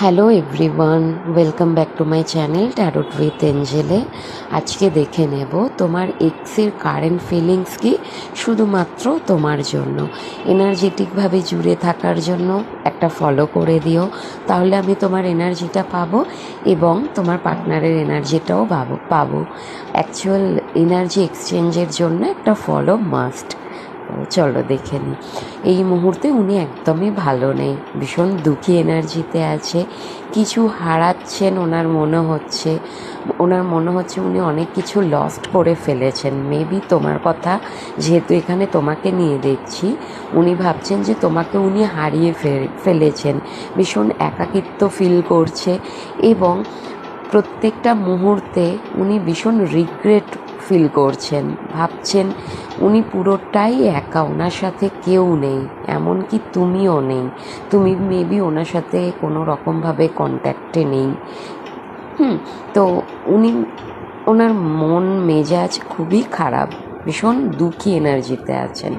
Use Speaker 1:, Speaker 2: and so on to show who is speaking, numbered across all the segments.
Speaker 1: Hello everyone welcome back to my channel tarot with এঞ্জেলে আজকে দেখে নেব তোমার এক্সের কারেন্ট ফিলিংস কি, শুধুমাত্র তোমার জন্য। এনার্জেটিকভাবে জুড়ে থাকার জন্য একটা ফলো করে দিও। তাহলে আমি তোমার এনার্জিটা পাবো এবং তোমার পার্টনারের এনার্জিটাও পাবো পাবো। অ্যাকচুয়াল এনার্জি এক্সচেঞ্জের জন্য একটা ফলো মাস্ট চলো দেখে নিই এই মুহূর্তে উনি একদমই ভালো নেই। ভীষণ দুঃখী এনার্জিতে আছে। কিছু হারাচ্ছেন ওনার মনে হচ্ছে। ওনার মনে হচ্ছে উনি অনেক কিছু লস্ট করে ফেলেছেন। মেবি তোমার কথা, যেহেতু এখানে তোমাকে নিয়ে দেখছি, উনি ভাবছেন যে তোমাকে উনি হারিয়ে ফেলেছেন। ভীষণ একাকিত্ব ফিল করছে এবং প্রত্যেকটা মুহূর্তে উনি ভীষণ রিগ্রেট ফিল করছেন। ভাবছেন উনি পুরোটাই একা, ওনার সাথে কেউ নেই, এমনকি তুমিও নেই। তুমি মেবি ওনার সাথে কোনো রকমভাবে কন্ট্যাক্টে নেই। হুম, তো উনি, ওনার মন মেজাজ খুবই খারাপ। ভীষণ দুঃখী এনার্জিতে আছেন।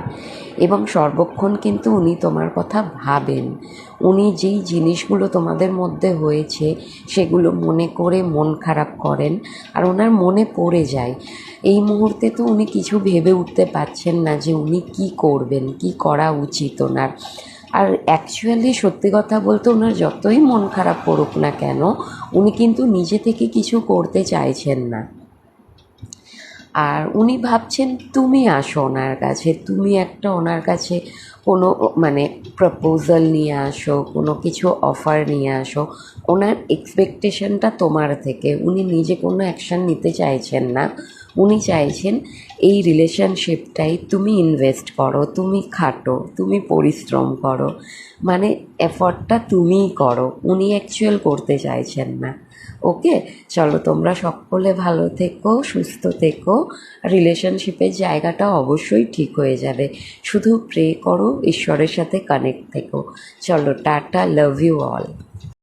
Speaker 1: এবং সর্বক্ষণ কিন্তু উনি তোমার কথা ভাবেন। উনি যেই জিনিসগুলো তোমাদের মধ্যে হয়েছে, সেগুলো মনে করে মন খারাপ করেন আর ওনার মনে পড়ে যায়। এই মুহূর্তে তো উনি কিছু ভেবে উঠতে পারছেন না যে উনি কি করবেন, কি করা উচিত ওনার। আর অ্যাকচুয়ালি সত্যি কথা বলতে ওনার যতই মন খারাপ করুক না কেন, উনি কিন্তু নিজে থেকে কিছু করতে চাইছেন না। আর উনি ভাবছেন, তুমি আসো ওনার কাছে, তুমি একটা ওনার কাছে কোনো মানে প্রপোজাল নিয়ে আসো, কোনো কিছু অফার নিয়ে আসো। ওনার এক্সপেকটেশনটা তোমার থেকে। উনি নিজে কোনো অ্যাকশান নিতে চাইছেন না। উনি চাইছেন এই রিলেশনশিপটাই তুমি ইনভেস্ট করো, তুমি খাটো, তুমি পরিশ্রম করো। মানে এফর্টটা তুমিই করো, উনি অ্যাকচুয়াল করতে চাইছেন না। ওকে? চলো তোমরা সকলে ভালো থেকো, সুস্থ থেকো। রিলেশনশিপের জায়গাটা অবশ্যই ঠিক হয়ে যাবে। শুধু প্রে করো, ঈশ্বরের সাথে কানেক্ট থেকো। চলো, টাটা লাভ ইউ অল